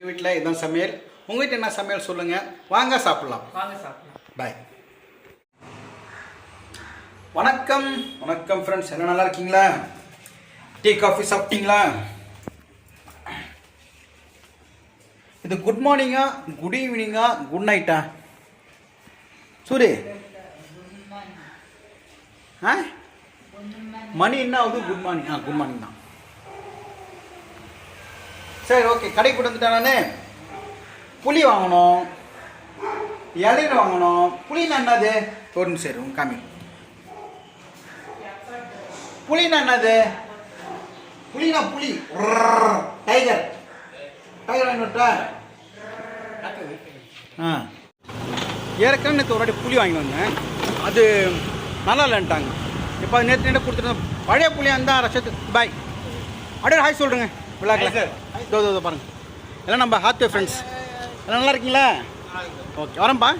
எங்கள் வீட்டில் இதான் சமையல். உங்கள் வீட்டில் என்ன சமையல் சொல்லுங்கள் வாங்க சாப்பிட்லாம். வாங்க சாப்பிடலாம். பாய் வணக்கம். வணக்கம் ஃப்ரெண்ட்ஸ் எல்லாம் நல்லா இருக்கீங்களா? டீ காஃபி சாப்பிட்டீங்களா? இது குட் மார்னிங்கா குட் ஈவினிங்கா குட் நைட்டா சூரி. ஆ? மணி என்ன ஆகுது? குட் மார்னிங் ஆ குட் மார்னிங் தான். சரி ஓகே கடைக்கு கூட்டு வந்துட்டேன் நான். புளி வாங்கணும். இளநீர் வாங்கணும். புளினா என்னது? ஒரு நிமிஷம் இரு, உன் காமி. புளினா என்னது? புளினா புலி டைகர் டைகர் வாங்கிட்டா ஆ. ஏற்கனவே நேற்று ஒரு வாட்டி புளி வாங்கி வந்தேன். அது நல்லா இல்லைன்ட்டாங்க. இப்போ அது நேற்று நேற்று கொடுத்துருந்தோம் பழைய புளியாக இருந்தால் ரசத்து பாய் அப்படியே ஹாய் சொல்கிறேங்க விளாட்ல. இதோ இதோ பாருங்க. எல்லாம் நம்ம ஹாத்வே ஃப்ரெண்ட்ஸ் எல்லாம் நல்லா இருக்கீங்களா? ஓகே வரேன்ப்பா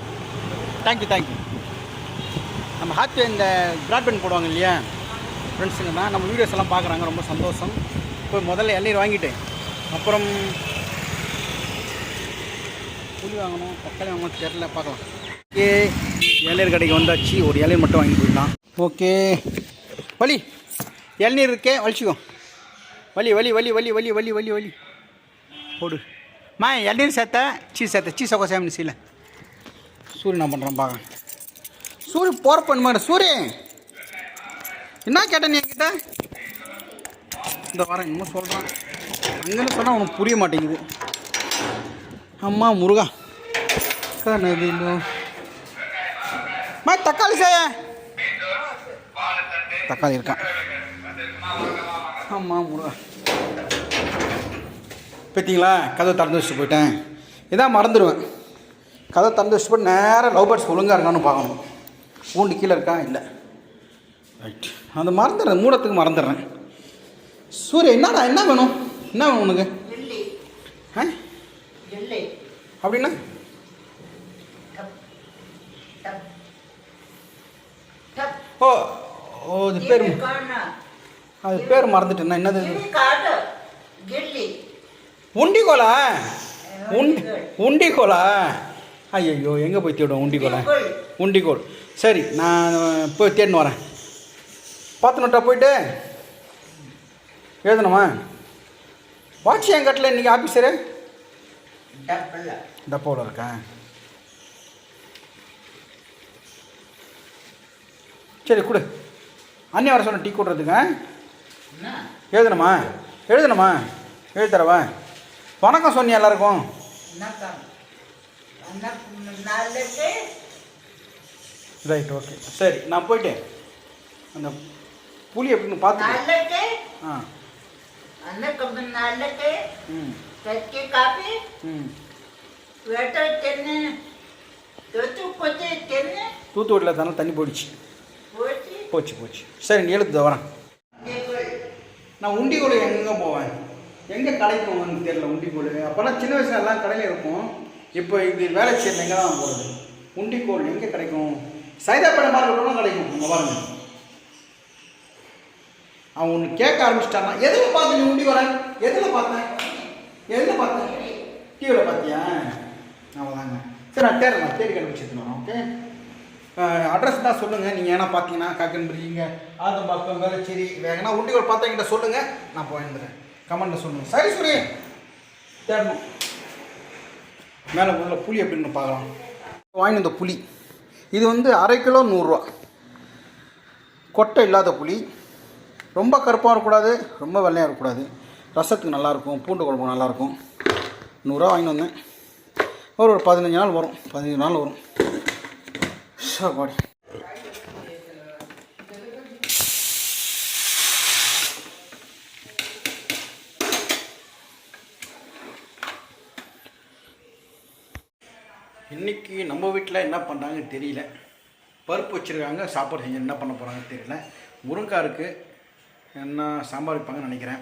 தேங்க்யூ தேங்க்யூ நம்ம ஹாத்வே இந்த ப்ராட்பேண்ட் போடுவாங்க இல்லையா? ஃப்ரெண்ட்ஸுங்க தான். நம்ம வீடியோஸ் எல்லாம் பார்க்குறாங்க. ரொம்ப சந்தோஷம். இப்போ முதல்ல இளநீர் வாங்கிட்டேன் அப்புறம் புளி வாங்கணும் தக்காளி வாங்கணும் தெரில பார்க்கலாம். ஓகே. இளநீர் கடைக்கு வந்தாச்சு. ஒரு இளநீர் மட்டும் வாங்கி போயிடலாம். ஓகே வலி இளநீர் இருக்கே. வலிச்சிக்கோ. வலி வலி வலி வலி வலி வலி வலி வலி. போடு. மா இளநீர் சேர்த்த சீஸ் சேர்த்த சீஸ் சக்கோ சேமனி சீல. சூரியன் நான் பண்ணுறேன் பார்க்க சூரிய போகிற பண்ண மாட்டேன் சூரிய என்ன கேட்ட நீ என்கிட்ட? இந்த வாரம் இன்னும் சொல்கிறான் அங்கேன்னு சொன்னால் உனக்கு புரிய மாட்டேங்குது. அம்மா முருகா. மா தக்காளி செய்ய. தக்காளி இருக்கான் அம்மா முருகா. பார்த்தீங்களா கதை திறந்து வச்சுட்டு போயிட்டேன். இதான் மறந்துடுவேன். கதை திறந்து வச்சுட்டு போய் நேராக லவ் பேர்ட்ஸ் ஒழுங்காக இருக்கான்னு பார்க்கணும். பூண்டு கீழே இருக்கா? இல்லை. ரைட் அந்த மறந்துடுறேன். மூடத்துக்கு மறந்துடுறேன். சூரிய என்னடா? என்ன வேணும்? என்ன வேணும் உனக்கு? ஆ? அப்படின்னா? ஓ ஓ இது பேர் அது பேர் மறந்துட்டேன் என்னது இது? கிளி காடு கில்லி உண்டிகோலா? உண்டி உண்டிகோலா? ஐயோ எங்கே போய் தேடுவோம் உண்டிகோலா? உண்டிகோல். சரி நான் போய் தேடின்னு வரேன். பார்த்து நோட்டா போயிட்டு எழுதணுமா? வாட்சி என் கட்டில் இன்றைக்கி ஆஃபீஸரு டப்பாவில் இருக்கா சரி கொடு. அண்ணி வர சொன்ன டீ கொடுறதுங்க எழுதணுமா? எழுதணுமா? எழுதுறவா வணக்கம் சொன்னி எல்லாருக்கும். ரைட் ஓகே சரி நான் போயிட்டேன் அந்த புளி எப்படின்னு பார்த்து ஆ. ம். கட்சி காப்பி. ம். வேட்டை தென்னு. தொத்து கொத்தி தென்னு. தூத்துக்குடியில் தானே தண்ணி போயிடுச்சு. போச்சு. போச்சு சரி நீ எழுத்து வரேன். நான் உண்டிகோல் எங்கே போவேன்? எங்கே கடைக்கு போவேன்னு தெரியல உண்டிகோல் அப்போல்லாம் சின்ன வயசுல எல்லாம் கடையில் இருக்கும். இப்போ இது வேலை செய்யறது எங்கே தான் போகிறது உண்டிகோல் எங்கே கிடைக்கும்? சைதாப்பேட்டை மார்க்கெட்லாம் கிடைக்கும் அங்கே பாருங்க. அவன் ஒன்று கேட்க ஆரம்பிச்சிட்டான்னா எதில் பார்த்து நீ உண்டி வர? எதில் பார்த்தேன்? எதில் பார்த்தேன்? டிவியில் பார்த்தியா? அவ்வளோதாங்க சரி நான் தேடுறேன் நான் தேடி கண்டுபிடிச்சிருந்தோம் ஓகே அட்ரஸ் தான் சொல்லுங்கள் நீங்கள் ஏன்னா பார்த்தீங்கன்னா காக்கன்புரிங்க ஆதம்பாக்கம் வேளச்சேரி வேகனா உண்டிகள் பார்த்தா என்கிட்ட சொல்லுங்கள் நான் போயிருந்துறேன் கமெண்டில் சொல்லுங்கள் சரி சூரி. தேடணும் மேலே முதல்ல புளி எப்படின்னு பார்க்கலாம். வாங்கிட்டு வந்த புளி. இது வந்து அரை கிலோ நூறுரூவா கொட்டை இல்லாத புளி. ரொம்ப கருப்பாக இருக்கக்கூடாது ரொம்ப வெள்ளையாக இருக்கக்கூடாது. ரசத்துக்கு நல்லாயிருக்கும் பூண்டு குழம்பு நல்லாயிருக்கும். நூறுரூவா வாங்கிட்டு வந்தேன். ஒரு ஒரு பதினஞ்சு நாள் வரும். பதினஞ்சு நாள் வரும். சாப்பாடு இன்றைக்கி நம்ம வீட்டில் என்ன பண்ணுறாங்க தெரியல. பருப்பு வச்சுருக்காங்க சாப்பாடு செஞ்சு என்ன பண்ண போகிறாங்கன்னு தெரியல. முருங்காய் இருக்குது என்ன சாம்பார் வைப்பாங்கன்னு நினைக்கிறேன்.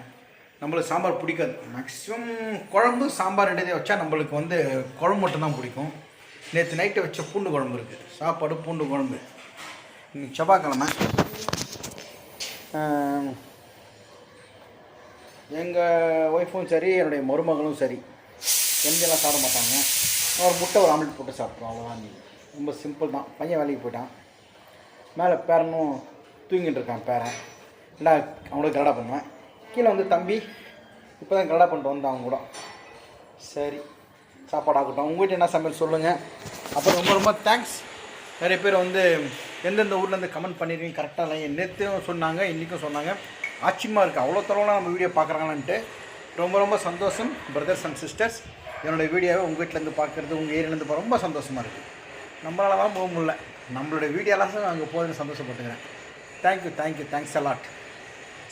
நம்மளுக்கு சாம்பார் பிடிக்காது. மேக்ஸிமம் குழம்பு சாம்பார் ரெண்டு வச்சா நம்மளுக்கு வந்து குழம்பு மட்டும்தான் பிடிக்கும். நேற்று நைட்டு வச்ச பூண்டு குழம்பு இருக்குது சாப்பாடு பூண்டு குழம்பு. இன்னைக்கு செவ்வாய்க்கிழமை. எங்கள் ஒய்ஃபும் சரி என்னுடைய மருமகளும் சரி. எங்கெல்லாம் சாப்பிட மாட்டாங்க? ஒரு முட்டை ஒரு ஆம்லெட் போட்டு சாப்பிட்றோம் அவ்வளோதான் நீங்கள் ரொம்ப சிம்பிள் தான். பையன் வேலைக்கு போயிட்டான். மேலே பேரனும் தூங்கிட்டு இருக்கான் பேரன். இல்லை அவனுக்கு கரடா பண்ணுவேன். கீழே வந்து தம்பி இப்போ தான் கரடா பண்ணிட்டு வந்தான் அவங்க கூட. சரி சாப்பாடு ஆகட்டும். உங்கள் என்ன சமையல் சொல்லுங்கள் அப்புறம் ரொம்ப ரொம்ப தேங்க்ஸ் நிறைய பேர் வந்து எந்தெந்த ஊர்லேருந்து கமெண்ட் பண்ணியிருக்கீங்க கரெக்டாக இல்லை நேற்றும் சொன்னாங்க இன்றைக்கும் சொன்னாங்க. ஆச்சரியமாக இருக்குது அவ்வளோ தரவெலாம் நம்ம வீடியோ பார்க்குறாங்கன்ட்டு ரொம்ப ரொம்ப சந்தோஷம் பிரதர்ஸ் அண்ட் சிஸ்டர்ஸ் என்னோடய வீடியோவை உங்கள் வீட்டிலேருந்து பார்க்குறது உங்கள் ஏரியிலேருந்து பார்க்க ரொம்ப சந்தோஷமாக இருக்குது நம்மளால தான் போக முடியல. நம்மளோட வீடியோலாம் அங்கே போகுதுன்னு சந்தோஷப்பட்டுக்கிறேன். Thank you thank you thanks a lot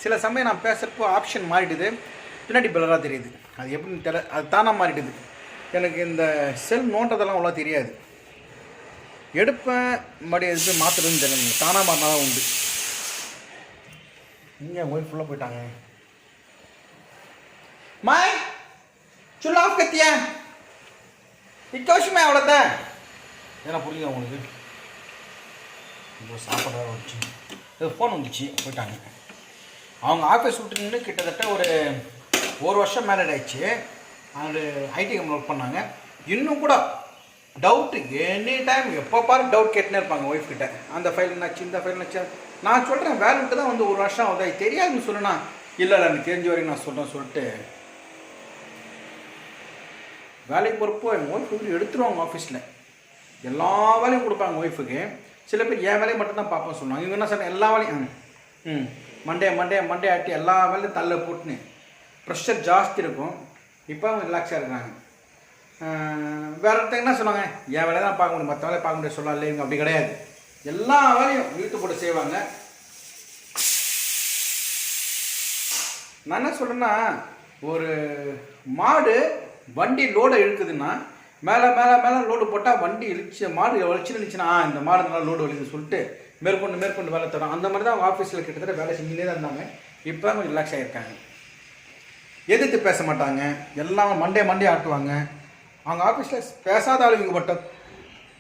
சில சமயம் நான் பேசுகிறப்போ ஆப்ஷன் மாறிடுது. பின்னாடி பிளராக தெரியுது. அது எப்படின்னு தெரியல. அது தானாக மாறிடுது. எனக்கு இந்த செல் நோண்டதெல்லாம் அவ்வளோ தெரியாது. எடுப்பேன் மறுபடியும் எது மாத்துறதுன்னு மாற்றுறதுன்னு தெரியல தானாக மாறினா தான் உண்டு. இங்கே ஒய்ஃப் ஃபுல்லாக போயிட்டாங்க. மாய் சுல்லா ஆஃப் கத்தியா. இக்கோஷமே அவ்வளோதான் ஏன்னா புரியுது உங்களுக்கு? இப்போ சாப்பாடு வேறு வந்துச்சு. இது ஃபோன் வந்துச்சு போயிட்டாங்க. அவங்க ஆஃபீஸ் விட்டு நின்று கிட்டத்தட்ட ஒரு ஒரு வருஷம் மேலே ஆயிடுச்சு. அவங்க ஐடி கம்பெனி ஒர்க் பண்ணாங்க. இன்னும் கூட டவுட்டு எனி டைம் எப்போ பாரு டவுட் கேட்டுனே இருப்பாங்க ஒய்ஃப் கிட்ட. அந்த ஃபைல் என்னாச்சு இந்த ஃபைல் என்னாச்சு. நான் சொல்கிறேன் வேலைக்கு தான் வந்து ஒரு வருஷம் ஆகுது. தெரியாதுன்னு சொன்னா இல்லை இல்லை எனக்கு தெரிஞ்ச வரைக்கும் நான் சொல்கிறேன் சொல்லிட்டு வேலைக்கு போகிறப்போ எங்கள் ஒய்ஃப் வந்து எடுத்துருவாங்க ஆஃபீஸில் எல்லா வேலையும் கொடுப்பாங்க ஒய்ஃபுக்கு சில பேர் என் வேலையை மட்டும் தான் பார்ப்போம் சொன்னாங்க இவங்க என்ன சொன்னாங்க? எல்லா வேலையும் ம், ம். மண்டே மண்டே மண்டே ஆட்டி எல்லா வேலையும் தள்ள போட்டுன்னு. ப்ரெஷர் ஜாஸ்தி இருக்கும். இப்போ அவங்க ரிலாக்ஸாக இருக்காங்க. வேற ஒருத்தங்க என்ன சொன்னாங்க? என் வேலையை தான் பார்க்க முடியும். மற்ற வேலையை பார்க்க முடியாது. சொல்லலாம் இல்லைங்க அப்படி கிடையாது. எல்லா வேலையும் இழுத்து போட்டு செய்வாங்க. நான் என்ன சொல்கிறேன்னா ஒரு மாடு வண்டி லோடை இழுக்குதுன்னா மேலே மேலே மேலே லோடு போட்டால் வண்டி இழுச்சு மாடு வலிச்சு இருந்துச்சுன்னா ஆ, இந்த மாடு நல்லா லோடு வலிக்குதுன்னு சொல்லிட்டு மேற்கொண்டு மேற்கொண்டு வேலை தரும் அந்த மாதிரி தான் அவங்க ஆஃபீஸில் கிட்டத்தட்ட வேலை செஞ்சுட்டே தான் இருந்தாங்க. இப்போ கொஞ்சம் ரிலாக்ஸ் ஆகியிருக்காங்க எதிர்த்து பேச மாட்டாங்க. எல்லாம் மண்டே மண்டே ஆட்டுவாங்க. அவங்க ஆஃபீஸில் பேசாத ஆளுங்க மட்டும்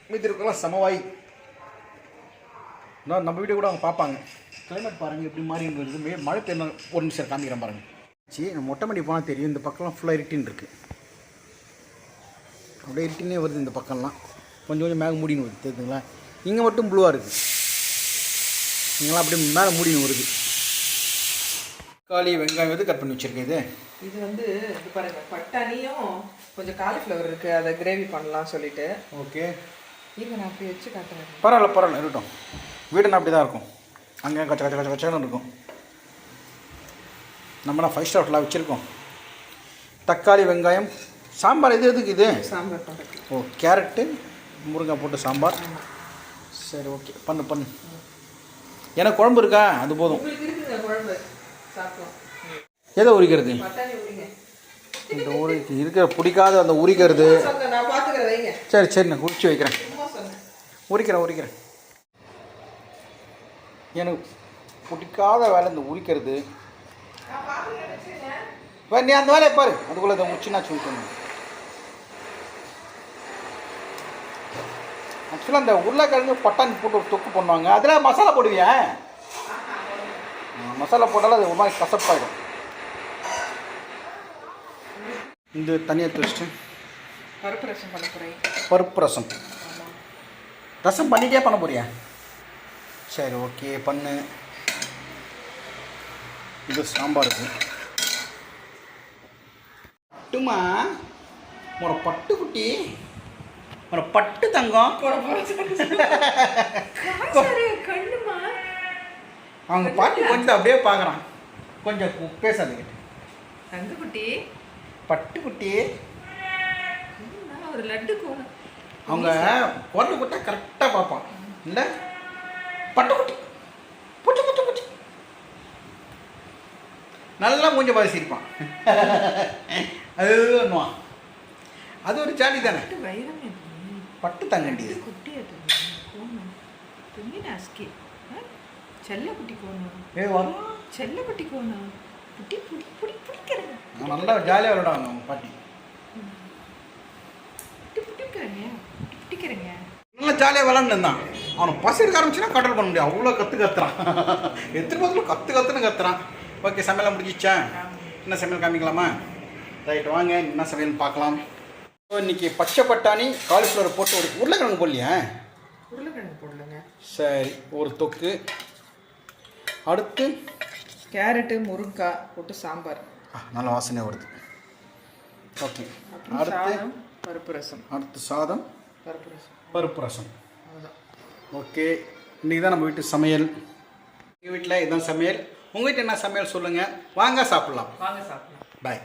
மீதி இருக்கலாம் சமவாய். நான் நம்ம வீடியோ கூட அவங்க பார்ப்பாங்க. கிளைமேட் பாருங்கள் எப்படி மாறி வருது. மழை பெய்யணும் ஒரு நிமிஷம் காமிக்கிறேன் பாருங்கள் சரி நம்ம மொட்டை மணி போனால் தெரியும். இந்த பக்கம்லாம் ஃபுல்லாக இருட்டின்னு இருக்குது அப்படியே இருட்டினே வருது இந்த பக்கம்லாம். கொஞ்சம் கொஞ்சம் மேலே மூடின்னு வருது தெரியுதுங்களா? இங்கே மட்டும் ப்ளூவாக இருக்குது இங்கெல்லாம் அப்படியே மேலே மூடின்னு வருது. தக்காளி வெங்காயம் எது கட் பண்ணி வச்சிருக்கேன் இது. இது வந்து இது பாருங்க பட்டாணியும் கொஞ்சம் காலிஃப்ளவர் இருக்கு அதை கிரேவி பண்ணலாம் சொல்லிட்டு. ஓகே. இங்க நான் அப்படி வச்சு காட்டுறேன். பரவாயில்ல பரவாயில்ல இருக்கட்டும். வீடுனா அப்படி தான் இருக்கும். அங்கே கச்ச கச்ச கச்ச கச்சன்னு இருக்கும். நம்மளாம் ஃபைவ் ஸ்டார் ஹோட்டலாக வச்சுருக்கோம். தக்காளி வெங்காயம் சாம்பார் எது எதுக்கு இது? சாம்பார் ஓ கேரட்டு முருங்காய் போட்டு சாம்பார். சரி ஓகே. பண்ணு பண்ணு. எனக்கு குழம்பு இருக்கா? அது போதும். எதை உரிக்கிறது? இந்த உரிக்கு இருக்கிற பிடிக்காத அந்த உரிக்கிறது. சரி சரி நான் உரிச்சு வைக்கிறேன். உரிக்கிறேன் உரிக்கிறேன். எனக்கு பிடிக்காத வேலை இந்த உரிக்கிறது. நீ அந்த வேலையை பாரு. அதுக்குள்ளே இதை முடிச்சு நான் ஆக்சுவலாக அந்த உருளைக்கிழங்கு பட்டாணி போட்டு ஒரு தொக்கு பண்ணுவாங்க. அதில் மசாலா போடுவியா? மசாலா போட்டாலும் அது ஒரு மாதிரி கசப்பாயிடும். இந்த தனியாக வச்சுட்டு பருப்பு ரசம் பண்ண போகிறேன் பருப்பு ரசம். ரசம் பண்ணிட்டே பண்ண போறியா? சரி ஓகே பண்ணு. இது சாம்பாருக்கு பட்டுமா உன பட்டு குட்டி உன பட்டு தங்கம். அவங்க பாட்டி கொஞ்சம் அப்படியே பார்க்குறான். கொஞ்சம் பேசாதுக்கிட்ட தங்கக்குட்டி? பட்டு குட்டி ஒரு லட்டு அவங்க குரல் கொடுத்தா கரெக்டாக பார்ப்பான். இல்லை பட்டுக்குட்டி. புச்சு புச்சு புச்சு நல்லா மூஞ்ச பார்த்து சிரிப்பான். அது அது ஒரு ஜாலி தானே. பட்டு தங்கண்டி இது செல்லக்குட்டி கோணம் செல்லக்குட்டி கோணம் புட்டி புடி புடி பிடிக்கிறேன் நல்லா ஜாலியாக விளையாடுவாங்க அவங்க பாட்டி பிடிக்கிறேங்க பிடிக்கிறேங்க நல்லா ஜாலியாக விளாண்டுருந்தான் அவனை பசி எடுக்க ஆரம்பிச்சுன்னா கண்ட்ரோல் பண்ண முடியாது அவ்வளோ கற்று கத்துறான் எத்தனை பக்கத்தில் கற்று கத்துன்னு கத்துறான் ஓகே சமையலாம் முடிஞ்சிச்சா என்ன சமையல் காமிக்கலாமா ரைட் வாங்க என்ன சமையல் பார்க்கலாம் ஸோ இன்னைக்கு பச்சை பட்டாணி காலிஃப்ளவர் போட்டு ஒரு உருளைக்கிழங்கு போடலையா? உருளைக்கிழங்கு போடலங்க. சரி ஒரு தொக்கு. அடுத்து? கேரட்டு முருங்கைக்காய் போட்டு சாம்பார். நல்ல வாசனையாக வருது. ஓகே. அடுத்து? பருப்பு ரசம். அடுத்து சாதம்? பருப்பு ரசம். பருப்பு ரசம். ஓகே. இன்றைக்கி தான் நம்ம வீட்டு சமையல். எங்கள் வீட்டில் இதுதான் சமையல். உங்கள் வீட்டில் என்ன சமையல் சொல்லுங்கள் வாங்க சாப்பிட்லாம். வாங்க சாப்பிடலாம். பாய்